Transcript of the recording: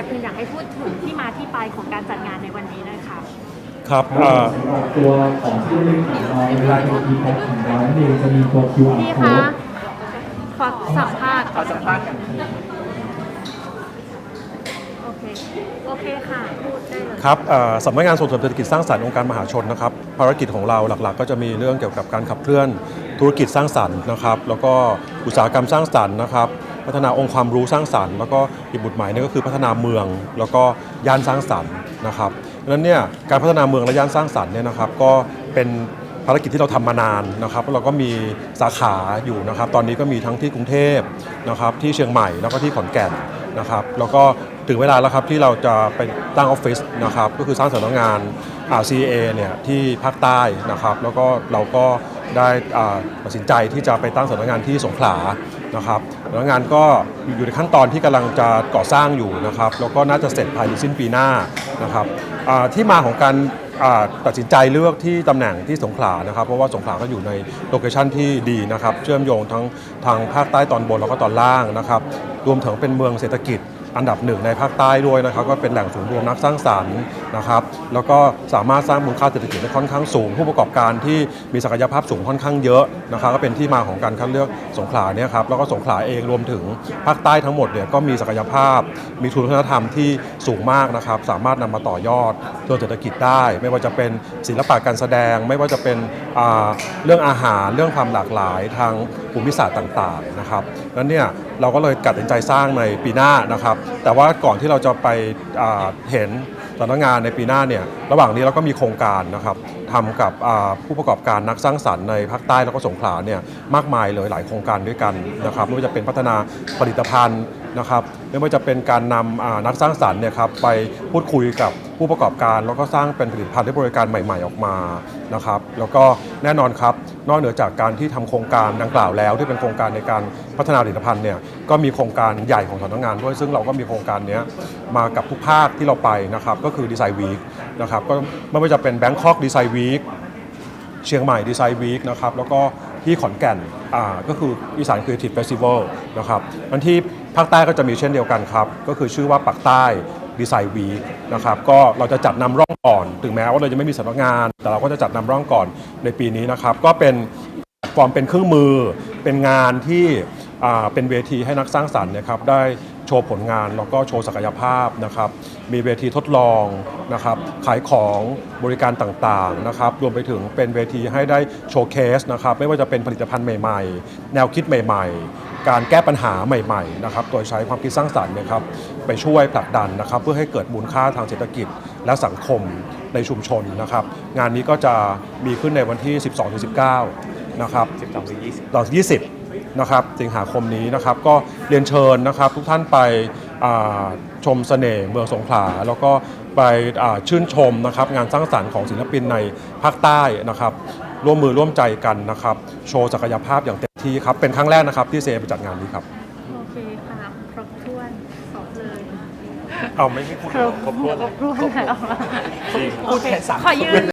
ก่อนอื่นอยากให้พูดถึงที่มาที่ไปของการจัดงานในวันนี้หนะคะครับเอ่อสำหรับตัวของที่ระลึกของเราเวลาเราทีแพ็คของเรานั่นเองจะมีตัว QR พี่ code คะขอสัมภาษณ์ขอสัมภาษณ์กันโอเคโอเคค่ะพูดได้เลยครับเอ่อสำนักงานส่งเสริมเศรษฐกิจสร้างสรรค์องค์การมหาชนนะครับภารกิจของเราหลักๆ ก็จะมีเรื่องเกี่ยวกับการขับเคลื่อนธุรกิจสร้างสรรค์นะครับ แล้วก็อุตสาหกรรมสร้างสรรค์นะครับ พัฒนาองค์ความรู้สร้างสรรค์ แล้วก็อีกบุตรหมายนี่ก็คือพัฒนาเมือง แล้วก็ย่านสร้างสรรค์นะครับดังนั้นเนี่ยการพัฒนาเมืองและย่านสร้างสรรค์เนี่ยนะครับก็เป็นภารกิจที่เราทำมานานนะครับแล้วเราก็มีสาขาอยู่นะครับ ตอนนี้ก็มีทั้งที่กรุงเทพนะครับที่เชียงใหม่แล้วก็ที่ขอนแก่นนะครับแล้วก็ถึงเวลาแล้วครับที่เราจะไปตั้งออฟฟิศนะครับก็คือสร้างสำนักงาน RCA เนี่ยที่ภาคใต้นะครับ แล้วก็เราก็ได้อาตัดสินใจที่จะไปตั้งสำนักงานที่สงขลา นะครับแล้วงานก็อยู่ในขั้นตอนที่กำลังจะก่อสร้างอยู่นะครับแล้วก็น่าจะเสร็จภายในสิ้นปีหน้านะครับที่มาของการตัดสินใจเลือกที่ตำแหน่งที่สงขลานะครับ เพราะว่าสงขลาก็อยู่ในโลเคชันที่ดีนะครับ เชื่อมโยงทั้งทางภาคใต้ตอนบนแล้วก็ตอนล่างนะครับ รวมถึงเป็นเมืองเศรษฐกิจ อันดับหนึ่งในภาคใต้ด้วยนะครับก็เป็นแหล่งศูนย์รวมนักสร้างสรรค์นะครับแล้วก็สามารถสร้างมูลค่าเศรษฐกิจได้ค่อนข้างสูง ผู้ประกอบการที่มีศักยภาพสูงค่อนข้างเยอะนะครับก็เป็นที่มาของการคัดเลือกสงขลาเนี่ยครับแล้วก็สงขลาเองรวมถึงภาคใต้ทั้งหมดเนี่ยก็มีศักยภาพ มีทุนวัฒนธรรมที่สูงมากนะครับสามารถนำมาต่อยอดตัวเศรษฐกิจได้ ไม่ว่าจะเป็นศิลปะการแสดง ไม่ว่าจะเป็นเรื่องอาหารเรื่องความหลากหลายทางภูมิศาสตร์ต่างๆนะครับนั้นเนี่ยเราก็เลยตัดสินใจสร้างในปีหน้านะครับ แต่ว่าก่อนที่เราจะไปเห็นสำนักงานในปีหน้าเนี่ยระหว่างนี้เราก็มีโครงการนะครับทำกับผู้ประกอบการนักสร้างสรรค์ในภาคใต้แล้วก็สงขลาเนี่ยมากมายเลยหลายโครงการด้วยกันนะครับไม่ว่าจะเป็นพัฒนาผลิตภัณฑ์ นะครับไม่ว่าจะเป็นการนำนักสร้างสรรค์เนี่ยครับไปพูดคุยกับผู้ประกอบการ แล้วก็สร้างเป็นผลิตภัณฑ์และบริการใหม่ ๆออกมานะครับแล้วก็แน่นอนครับนอกเหนือจากการที่ทำโครงการดังกล่าวแล้ว ที่เป็นโครงการในการพัฒนาผลิตภัณฑ์เนี่ยก็มีโครงการใหญ่ของสำนักงานด้วยซึ่งเราก็มีโครงการนี้มากับทุกภาคที่เราไปนะครับก็คือดีไซน์วีคนะครับก็ไม่ว่าจะเป็นแบงคอกดีไซน์วีคเชียงใหม่ดีไซน์วีคนะครับแล้วก็ ที่ขอนแก่นก็คืออีสานครีเอทีฟเฟสติวัลนะครับวันที่ภาคใต้ก็จะมีเช่นเดียวกันครับ ก็คือชื่อว่าปักใต้ดีไซน์วีนะครับก็เราจะจัดนำร่องก่อน ถึงแม้ว่าเราจะไม่มีสำนักงาน แต่เราก็จะจัดนำร่องก่อนในปีนี้นะครับ ก็เป็นฟอร์มเป็นเครื่องมือเป็นงานที่เป็นเวทีให้นักสร้างสรรค์นะครับได้ โชว์ผลงาน แล้วก็โชว์ศักยภาพนะครับ มีเวทีทดลองนะครับ ขายของบริการต่างๆนะครับ รวมไปถึงเป็นเวทีให้ได้โชว์เคสนะครับ ไม่ว่าจะเป็นผลิตภัณฑ์ใหม่ๆ แนวคิดใหม่ๆ การแก้ปัญหาใหม่ๆนะครับ โดยใช้ความคิดสร้างสรรค์เนะครับ ไปช่วยผลักดันนะครับ เพื่อให้เกิดมูลค่าทางเศรษฐกิจและสังคมในชุมชนนะครับ งานนี้ก็จะมีขึ้นในวันที่ 12-19 นะครับ12ถึง20ต่อ20 นะครับสิงหาคมนี้นะครับก็เรียนเชิญนะครับทุกท่านไปอ่าชมเสน่ห์เมืองสงขลาแล้วก็ไปอ่าชื่นชมนะครับงานสร้างสรรค์ของศิลปินในภาคใต้นะครับร่วมมือร่วมใจกันนะครับโชว์ศักยภาพอย่างเต็มที่ครับเป็นครั้งแรกนะครับที่เซไปจัดงานนี้ครับโอเคค่ะครบถ้วนครบเลยเอาไม่ไม่พูดครบครบถ้วนแล้วพูดแค่สามขอยืน